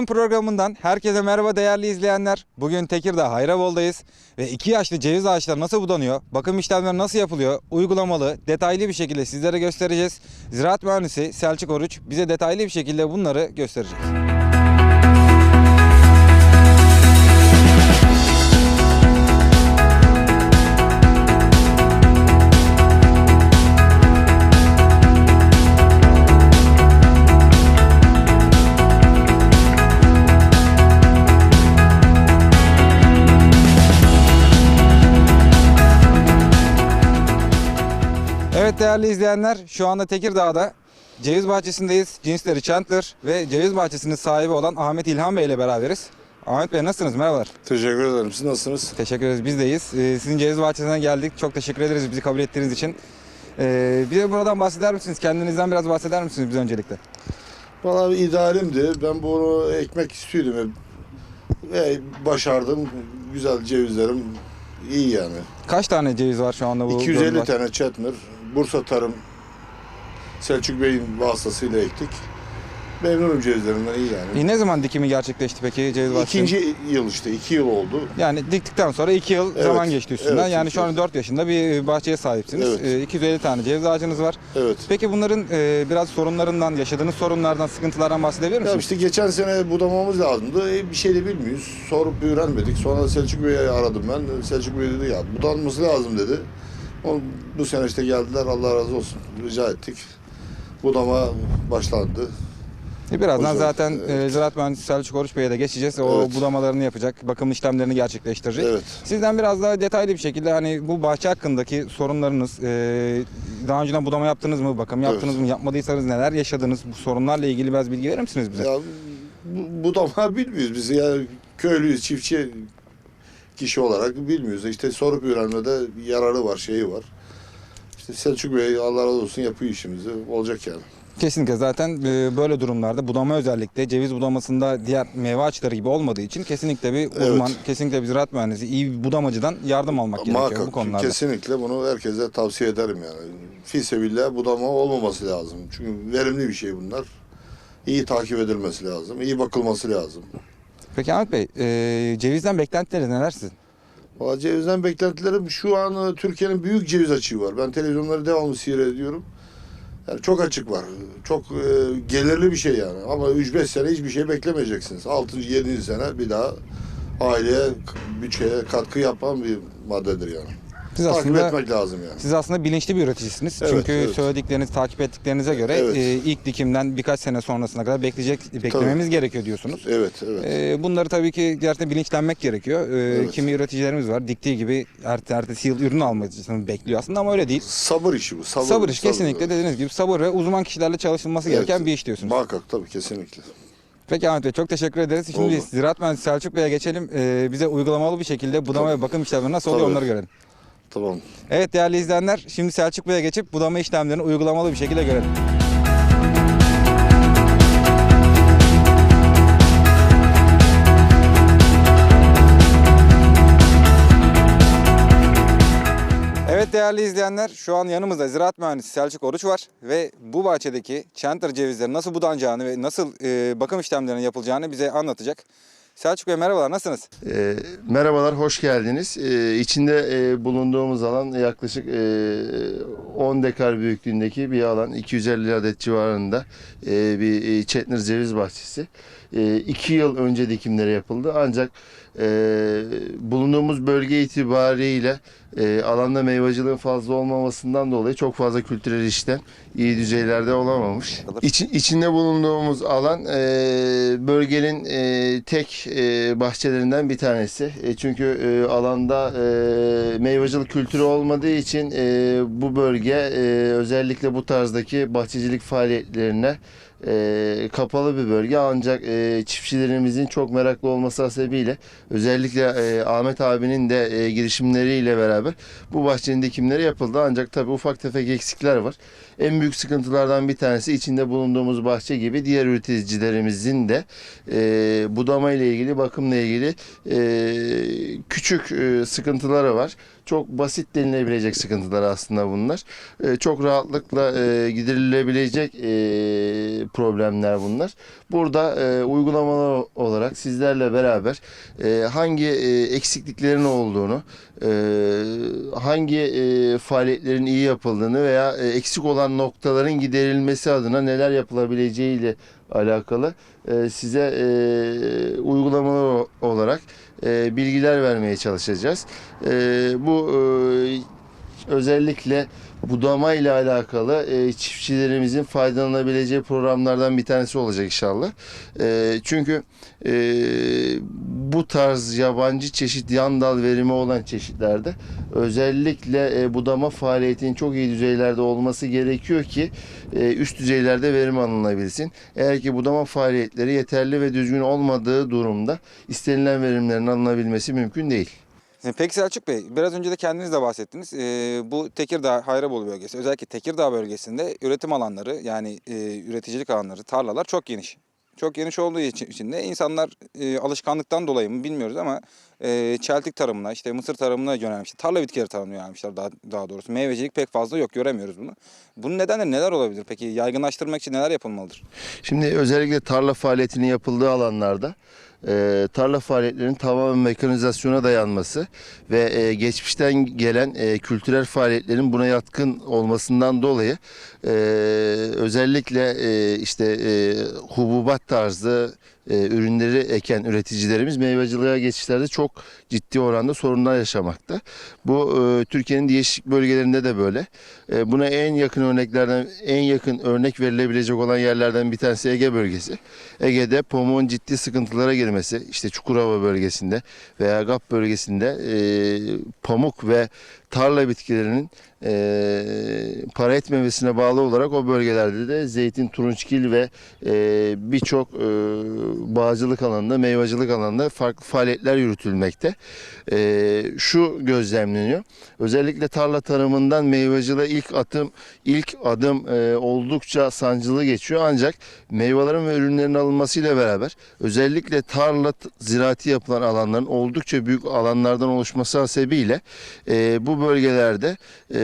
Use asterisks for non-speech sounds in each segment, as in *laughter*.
Üretim programından herkese merhaba değerli izleyenler. Bugün Tekirdağ Hayrabol'dayız ve iki yaşlı ceviz ağaçları nasıl budanıyor, bakım işlemleri nasıl yapılıyor, uygulamalı, detaylı bir şekilde sizlere göstereceğiz. Ziraat Mühendisi Selçuk Oruç bize detaylı bir şekilde bunları gösterecek. Evet değerli izleyenler şu anda Tekirdağ'da ceviz bahçesindeyiz. Cinsleri Chandler ve ceviz bahçesinin sahibi olan Ahmet İlhan Bey ile beraberiz. Ahmet Bey nasılsınız? Merhabalar. Teşekkür ederim. Siz nasılsınız? Teşekkür ederiz. Biz deyiz. Ee, sizin ceviz bahçesine geldik. Çok teşekkür ederiz bizi kabul ettiğiniz için. Ee, bize buradan bahseder misiniz? Kendinizden biraz bahseder misiniz biz öncelikle? Valla idealimdi. Ben bunu ekmek istiyordum. Ve başardım. Güzel cevizlerim iyi yani. Kaç tane ceviz var şu anda bu? 250 bahçe- tane Chetner. Bursa Tarım Selçuk Bey'in vasıtasıyla ektik. Memnunum cevizlerimden iyi yani. E, Ne zaman dikimi gerçekleşti peki ceviz bahçesinin? İkinci yıl işte. iki yıl oldu. Yani diktikten sonra 2 yıl Evet, zaman geçti üstünden. evet, yani şu an evet. 4 yaşında bir bahçeye sahipsiniz. Evet. Ee, 250 tane ceviz ağacınız var. Evet. Peki bunların e, biraz sorunlarından, yaşadığınız sorunlardan, sıkıntılardan bahsedebilir Ya misiniz? işte geçen sene budamamız lazımdı. E, bir şey de bilmiyoruz. Sorup öğrenmedik. Sonra Selçuk Bey'i aradım ben. Selçuk Bey dedi ya budanması lazım dedi. O, bu sene işte geldiler Allah razı olsun. Rica ettik. Budama başlandı. E, Birazdan Hocam, zaten e, evet. Ziraat Mühendisi Selçuk Oruç Bey'e de geçeceğiz. O Evet. budamalarını yapacak, bakım işlemlerini gerçekleştirecek. Evet. Sizden biraz daha detaylı bir şekilde hani bu bahçe hakkındaki sorunlarınız, e, daha önceden budama yaptınız mı, bakım yaptınız mı, yapmadıysanız neler yaşadınız, bu sorunlarla ilgili biraz bilgi verir misiniz bize? Ya bu, budama *laughs* bilmiyoruz biz. Ya köylüyüz, çiftçi kişi olarak bilmiyoruz. İşte sorup öğrenmede yararı var, şeyi var. İşte Selçuk Bey Allah razı olsun yapıyor işimizi. Olacak yani. Kesinlikle zaten e, böyle durumlarda budama özellikle ceviz budamasında diğer meyve ağaçları gibi olmadığı için kesinlikle bir uzman, Evet. kesinlikle bir ziraat mühendisi, iyi bir budamacıdan yardım almak gerekiyor Muhakkak bu konularda. kesinlikle bunu herkese tavsiye ederim yani. Fisebillah budama olmaması lazım. Çünkü verimli bir şey bunlar. İyi takip edilmesi lazım, iyi bakılması lazım. Peki Ahmet Bey, e, cevizden beklentileriniz neler sizin? Valla cevizden beklentilerim şu an e, Türkiye'nin büyük ceviz açığı var. Ben televizyonları devamlı seyrediyorum. Yani çok açık var. Çok e, gelirli bir şey yani. Ama 3-5 sene hiçbir şey beklemeyeceksiniz. 6. 7. sene bir daha aileye, bütçeye katkı yapan bir maddedir yani. Siz Takip aslında etmek lazım yani. siz aslında bilinçli bir üreticisiniz. Evet, Çünkü evet. söyledikleriniz, takip ettiklerinize göre Evet. e, ilk dikimden birkaç sene sonrasına kadar bekleyecek beklememiz gerekiyor diyorsunuz. Evet, evet. E, bunları tabii ki gerçekten bilinçlenmek gerekiyor. E, Evet. Kimi üreticilerimiz var diktiği gibi ert, ertesi yıl ürün almasını bekliyor aslında ama öyle değil. Sabır işi bu. Sabır, Sabır, iş kesinlikle dediğiniz gibi sabır ve uzman kişilerle çalışılması Evet. gereken bir iş diyorsunuz. Muhakkak tabii kesinlikle. Peki Ahmet Bey çok teşekkür ederiz. Şimdi Oldu. Ziraat Mühendisi Selçuk Bey'e geçelim. E, bize uygulamalı bir şekilde budama Tabii. ve bakım işlemleri nasıl oluyor Tabii. onları görelim. Tamam. Evet değerli izleyenler şimdi Selçuk Bey'e geçip budama işlemlerini uygulamalı bir şekilde görelim. Evet değerli izleyenler şu an yanımızda Ziraat Mühendisi Selçuk Oruç var ve bu bahçedeki Chandler cevizleri nasıl budanacağını ve nasıl e, bakım işlemlerinin yapılacağını bize anlatacak. Selçuk Bey merhabalar nasılsınız? Ee, merhabalar, hoş geldiniz. Ee, içinde e, bulunduğumuz alan yaklaşık e, 10 dekar büyüklüğündeki bir alan. 250 adet civarında e, bir e, Çetnir ceviz bahçesi. 2 yıl önce dikimleri yapıldı ancak e, bulunduğumuz bölge itibariyle e, alanda meyvacılığın fazla olmamasından dolayı çok fazla kültürel işlem iyi düzeylerde olamamış. İçi- içinde bulunduğumuz alan e, bölgenin e, tek e, bahçelerinden bir tanesi. E, çünkü e, alanda e, meyvacılık kültürü olmadığı için e, bu bölge e, özellikle bu tarzdaki bahçecilik faaliyetlerine e, kapalı bir bölge ancak e, çiftçilerimizin çok meraklı olması hasebiyle özellikle e, Ahmet abinin de e, girişimleriyle beraber bu bahçenin dikimleri yapıldı ancak tabii ufak tefek eksikler var. En büyük sıkıntılardan bir tanesi içinde bulunduğumuz bahçe gibi diğer üreticilerimizin de e, budama ile ilgili bakımla ilgili e, küçük e, sıkıntıları var. Çok basit denilebilecek sıkıntılar aslında bunlar. E, çok rahatlıkla e, giderilebilecek e, problemler bunlar. Burada e, uygulamalar olarak sizlerle beraber e, hangi e, eksikliklerin olduğunu, e, hangi e, faaliyetlerin iyi yapıldığını veya e, eksik olan noktaların giderilmesi adına neler yapılabileceğiyle alakalı e, size e, uygulamalar olarak e, bilgiler vermeye çalışacağız. E, bu e, özellikle budama ile alakalı e, çiftçilerimizin faydalanabileceği programlardan bir tanesi olacak inşallah. E, çünkü e, bu tarz yabancı çeşit yan dal verimi olan çeşitlerde özellikle e, budama faaliyetinin çok iyi düzeylerde olması gerekiyor ki e, üst düzeylerde verim alınabilsin. Eğer ki budama faaliyetleri yeterli ve düzgün olmadığı durumda istenilen verimlerin alınabilmesi mümkün değil. Peki Selçuk Bey, biraz önce de kendiniz de bahsettiniz. Ee, bu Tekirdağ, Hayrabolu bölgesi, özellikle Tekirdağ bölgesinde üretim alanları yani e, üreticilik alanları, tarlalar çok geniş. Çok geniş olduğu için için de insanlar e, alışkanlıktan dolayı mı bilmiyoruz ama e, çeltik tarımına, işte mısır tarımına yönelmişler. Tarla bitkileri tarımına yönelmişler daha, daha doğrusu. Meyvecilik pek fazla yok, göremiyoruz bunu. Bunun nedenleri neler olabilir? Peki yaygınlaştırmak için neler yapılmalıdır? Şimdi özellikle tarla faaliyetinin yapıldığı alanlarda e, tarla faaliyetlerinin tamamen mekanizasyona dayanması ve e, geçmişten gelen e, kültürel faaliyetlerin buna yatkın olmasından dolayı e, özellikle e, işte e, hububat tarzı e, ürünleri eken üreticilerimiz meyveciliğe geçişlerde çok ciddi oranda sorunlar yaşamakta. Bu e, Türkiye'nin değişik bölgelerinde de böyle. E, buna en yakın örneklerden en yakın örnek verilebilecek olan yerlerden bir tanesi Ege bölgesi. Ege'de pamuğun ciddi sıkıntılara girmesi, işte Çukurova bölgesinde veya Gap bölgesinde e, pamuk ve tarla bitkilerinin e, para etmemesine bağlı olarak o bölgelerde de zeytin, turunçgil ve e, birçok e, bağcılık alanında, meyvacılık alanında farklı faaliyetler yürütülmekte. E, şu gözlemleniyor. Özellikle tarla tarımından meyvacılığa ilk atım, ilk adım e, oldukça sancılı geçiyor. Ancak meyvelerin ve ürünlerin alınmasıyla beraber özellikle tarla ziraati yapılan alanların oldukça büyük alanlardan oluşması hasebiyle e, bu bölgelerde e,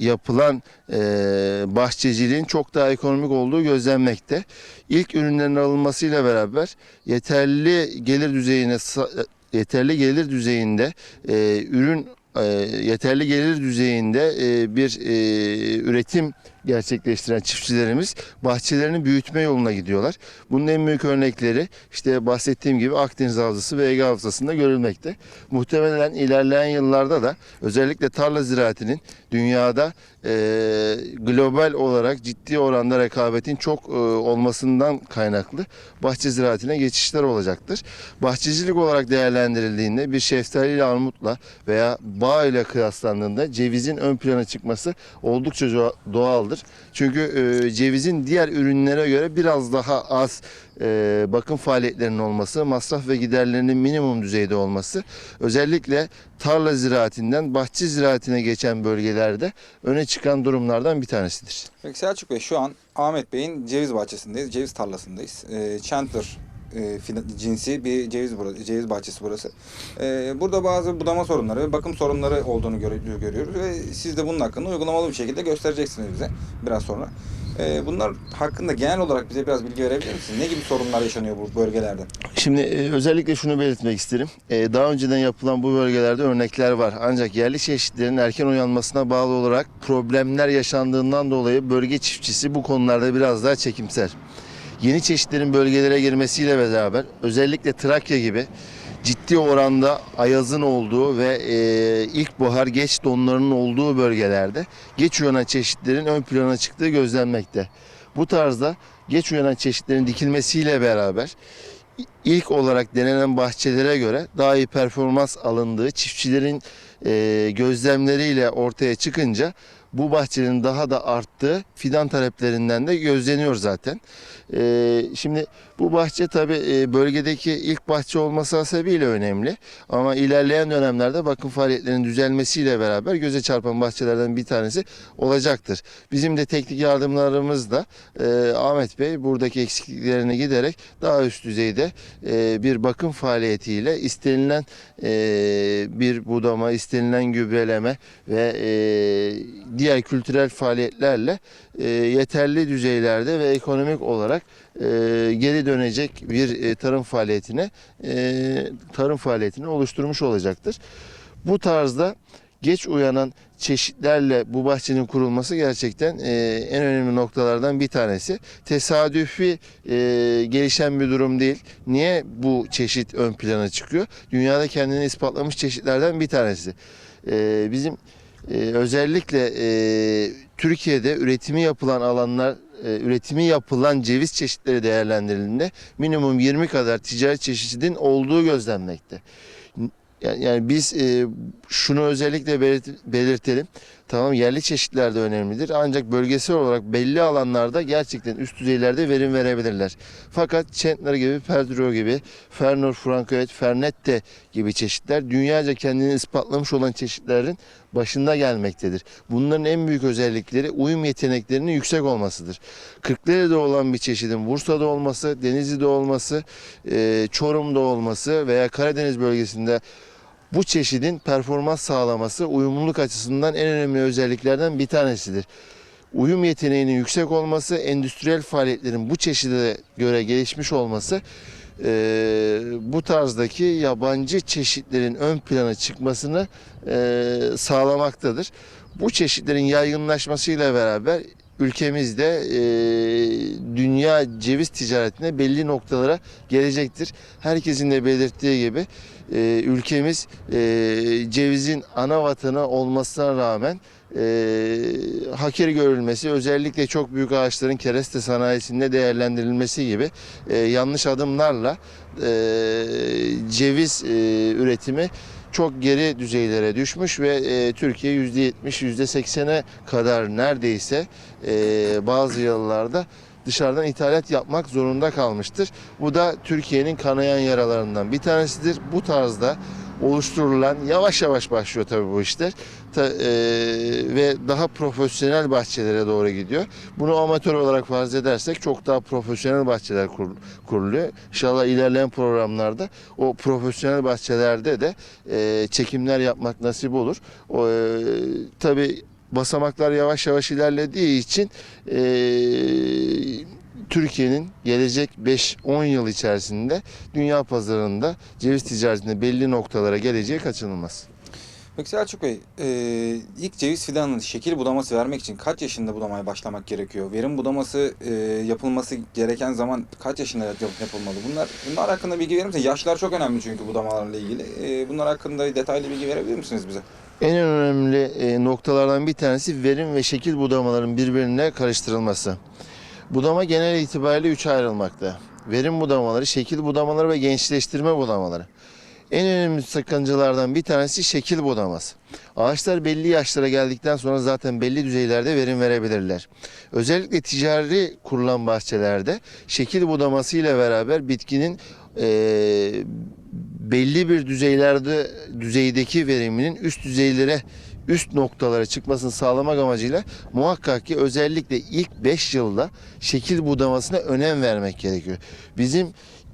yapılan e, bahçeciliğin çok daha ekonomik olduğu gözlenmekte. İlk ürünlerin alınmasıyla beraber yeterli gelir düzeyine yeterli gelir düzeyinde e, ürün e, yeterli gelir düzeyinde e, bir e, üretim gerçekleştiren çiftçilerimiz bahçelerini büyütme yoluna gidiyorlar. Bunun en büyük örnekleri işte bahsettiğim gibi Akdeniz Havzası ve Ege Havzası'nda görülmekte. Muhtemelen ilerleyen yıllarda da özellikle tarla ziraatinin dünyada e, global olarak ciddi oranda rekabetin çok e, olmasından kaynaklı bahçe ziraatine geçişler olacaktır. Bahçecilik olarak değerlendirildiğinde bir şeftali ile armutla veya bağ ile kıyaslandığında cevizin ön plana çıkması oldukça doğa- doğaldır. Çünkü e, cevizin diğer ürünlere göre biraz daha az e, bakım faaliyetlerinin olması, masraf ve giderlerinin minimum düzeyde olması özellikle tarla ziraatinden bahçe ziraatine geçen bölgelerde öne çıkan durumlardan bir tanesidir. Peki Selçuk Bey şu an Ahmet Bey'in ceviz bahçesindeyiz, ceviz tarlasındayız. E, Chandler e, cinsi bir ceviz burası, ceviz bahçesi burası. E, burada bazı budama sorunları ve bakım sorunları olduğunu görüyoruz ve siz de bunun hakkında uygulamalı bir şekilde göstereceksiniz bize biraz sonra. E, bunlar hakkında genel olarak bize biraz bilgi verebilir misiniz? Ne gibi sorunlar yaşanıyor bu bölgelerde? Şimdi e, özellikle şunu belirtmek isterim. Daha önceden yapılan bu bölgelerde örnekler var. Ancak yerli çeşitlerin erken uyanmasına bağlı olarak problemler yaşandığından dolayı bölge çiftçisi bu konularda biraz daha çekimser. Yeni çeşitlerin bölgelere girmesiyle beraber özellikle Trakya gibi ciddi oranda ayazın olduğu ve e, ilkbahar geç donlarının olduğu bölgelerde geç uyanan çeşitlerin ön plana çıktığı gözlenmekte. Bu tarzda geç uyanan çeşitlerin dikilmesiyle beraber ilk olarak denenen bahçelere göre daha iyi performans alındığı çiftçilerin e, gözlemleriyle ortaya çıkınca bu bahçelerin daha da arttığı fidan taleplerinden de gözleniyor zaten. E, şimdi Bu bahçe tabi bölgedeki ilk bahçe olması hasebiyle önemli. Ama ilerleyen dönemlerde bakım faaliyetlerinin düzelmesiyle beraber göze çarpan bahçelerden bir tanesi olacaktır. Bizim de teknik yardımlarımız da e, Ahmet Bey buradaki eksikliklerine giderek daha üst düzeyde e, bir bakım faaliyetiyle istenilen e, bir budama, istenilen gübreleme ve e, diğer kültürel faaliyetlerle e, yeterli düzeylerde ve ekonomik olarak e, geri dönecek bir e, tarım faaliyetine e, tarım faaliyetini oluşturmuş olacaktır. Bu tarzda geç uyanan çeşitlerle bu bahçenin kurulması gerçekten e, en önemli noktalardan bir tanesi. Tesadüfi e, gelişen bir durum değil. Niye bu çeşit ön plana çıkıyor? Dünyada kendini ispatlamış çeşitlerden bir tanesi. E, bizim e, özellikle e, Türkiye'de üretimi yapılan alanlar e, üretimi yapılan ceviz çeşitleri değerlendirildiğinde minimum 20 kadar ticari çeşidin olduğu gözlenmekte. Yani, biz e, şunu özellikle belirt- belirtelim. Tamam yerli çeşitler de önemlidir. Ancak bölgesel olarak belli alanlarda gerçekten üst düzeylerde verim verebilirler. Fakat Chandler gibi, Perdreau gibi, Fernor Francoet, Fernette gibi çeşitler dünyaca kendini ispatlamış olan çeşitlerin başında gelmektedir. Bunların en büyük özellikleri uyum yeteneklerinin yüksek olmasıdır. Kırklareli'de olan bir çeşidin Bursa'da olması, Denizli'de olması, Çorum'da olması veya Karadeniz bölgesinde bu çeşidin performans sağlaması uyumluluk açısından en önemli özelliklerden bir tanesidir. Uyum yeteneğinin yüksek olması, endüstriyel faaliyetlerin bu çeşide göre gelişmiş olması e, bu tarzdaki yabancı çeşitlerin ön plana çıkmasını e, sağlamaktadır. Bu çeşitlerin yaygınlaşmasıyla beraber ülkemizde e, dünya ceviz ticaretine belli noktalara gelecektir. Herkesin de belirttiği gibi e, ülkemiz e, cevizin ana vatanı olmasına rağmen e, hakir görülmesi, özellikle çok büyük ağaçların kereste sanayisinde değerlendirilmesi gibi e, yanlış adımlarla e, ceviz e, üretimi çok geri düzeylere düşmüş ve e, Türkiye %70, %80'e kadar neredeyse e, bazı yıllarda dışarıdan ithalat yapmak zorunda kalmıştır. Bu da Türkiye'nin kanayan yaralarından bir tanesidir. Bu tarzda oluşturulan yavaş yavaş başlıyor tabii bu işler Ta- e, ve daha profesyonel bahçelere doğru gidiyor. Bunu amatör olarak farz edersek çok daha profesyonel bahçeler kur- kuruluyor. İnşallah ilerleyen programlarda o profesyonel bahçelerde de e, çekimler yapmak nasip olur. O, e, tabii basamaklar yavaş yavaş ilerlediği için e, Türkiye'nin gelecek 5-10 yıl içerisinde dünya pazarında ceviz ticaretinde belli noktalara geleceği kaçınılmaz. Peki Selçuk Bey, e, ilk ceviz fidanının şekil budaması vermek için kaç yaşında budamaya başlamak gerekiyor? Verim budaması e, yapılması gereken zaman kaç yaşında yap- yapılmalı? Bunlar bunlar hakkında bilgi verir misiniz? Yaşlar çok önemli çünkü budamalarla ilgili. E, bunlar hakkında detaylı bilgi verebilir misiniz bize? En önemli e, noktalardan bir tanesi verim ve şekil budamaların birbirine karıştırılması. Budama genel itibariyle üçe ayrılmakta. Verim budamaları, şekil budamaları ve gençleştirme budamaları. En önemli sakıncalardan bir tanesi şekil budaması. Ağaçlar belli yaşlara geldikten sonra zaten belli düzeylerde verim verebilirler. Özellikle ticari kurulan bahçelerde şekil budaması ile beraber bitkinin eee, belli bir düzeylerde düzeydeki veriminin üst düzeylere üst noktalara çıkmasını sağlamak amacıyla muhakkak ki özellikle ilk 5 yılda şekil budamasına önem vermek gerekiyor. Bizim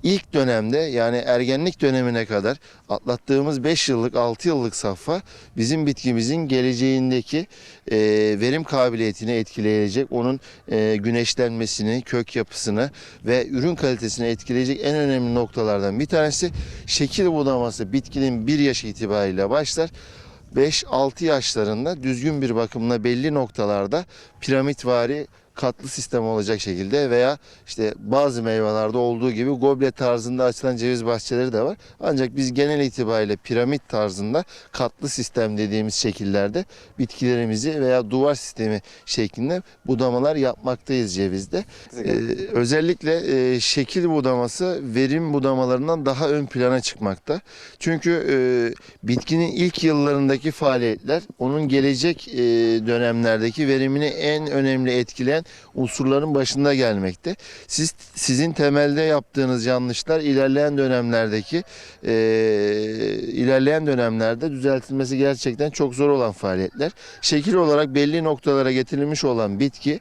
ilk dönemde yani ergenlik dönemine kadar atlattığımız 5 yıllık 6 yıllık safha bizim bitkimizin geleceğindeki e, verim kabiliyetini etkileyecek, onun e, güneşlenmesini, kök yapısını ve ürün kalitesini etkileyecek en önemli noktalardan bir tanesi şekil budaması bitkinin 1 yaş itibariyle başlar. 5-6 yaşlarında düzgün bir bakımla belli noktalarda piramitvari katlı sistem olacak şekilde veya işte bazı meyvelerde olduğu gibi goblet tarzında açılan ceviz bahçeleri de var. Ancak biz genel itibariyle piramit tarzında katlı sistem dediğimiz şekillerde bitkilerimizi veya duvar sistemi şeklinde budamalar yapmaktayız cevizde. Ee, özellikle e, şekil budaması verim budamalarından daha ön plana çıkmakta. Çünkü e, bitkinin ilk yıllarındaki faaliyetler onun gelecek e, dönemlerdeki verimini en önemli etkileyen unsurların başında gelmekte. Siz sizin temelde yaptığınız yanlışlar ilerleyen dönemlerdeki e, ilerleyen dönemlerde düzeltilmesi gerçekten çok zor olan faaliyetler. Şekil olarak belli noktalara getirilmiş olan bitki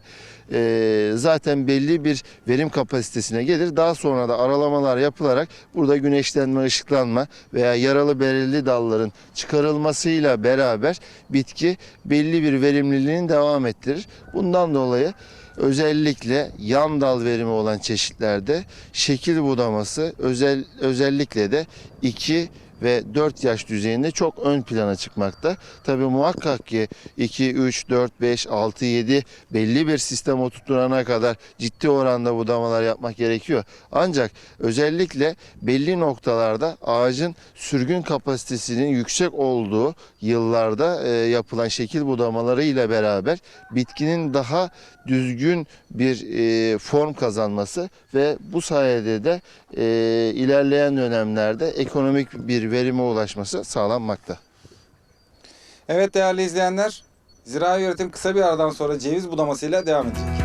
e, zaten belli bir verim kapasitesine gelir. Daha sonra da aralamalar yapılarak burada güneşlenme, ışıklanma veya yaralı belirli dalların çıkarılmasıyla beraber bitki belli bir verimliliğini devam ettirir. Bundan dolayı özellikle yan dal verimi olan çeşitlerde şekil budaması özel özellikle de 2 ve 4 yaş düzeyinde çok ön plana çıkmakta. Tabii muhakkak ki 2, 3, 4, 5, 6, 7 belli bir sistem oturtturana kadar ciddi oranda budamalar yapmak gerekiyor. Ancak özellikle belli noktalarda ağacın sürgün kapasitesinin yüksek olduğu yıllarda e, yapılan şekil budamaları ile beraber bitkinin daha düzgün bir e, form kazanması ve bu sayede de e, ilerleyen dönemlerde ekonomik bir verime ulaşması sağlanmakta. Evet değerli izleyenler, zirai üretim kısa bir aradan sonra ceviz budamasıyla devam edecek.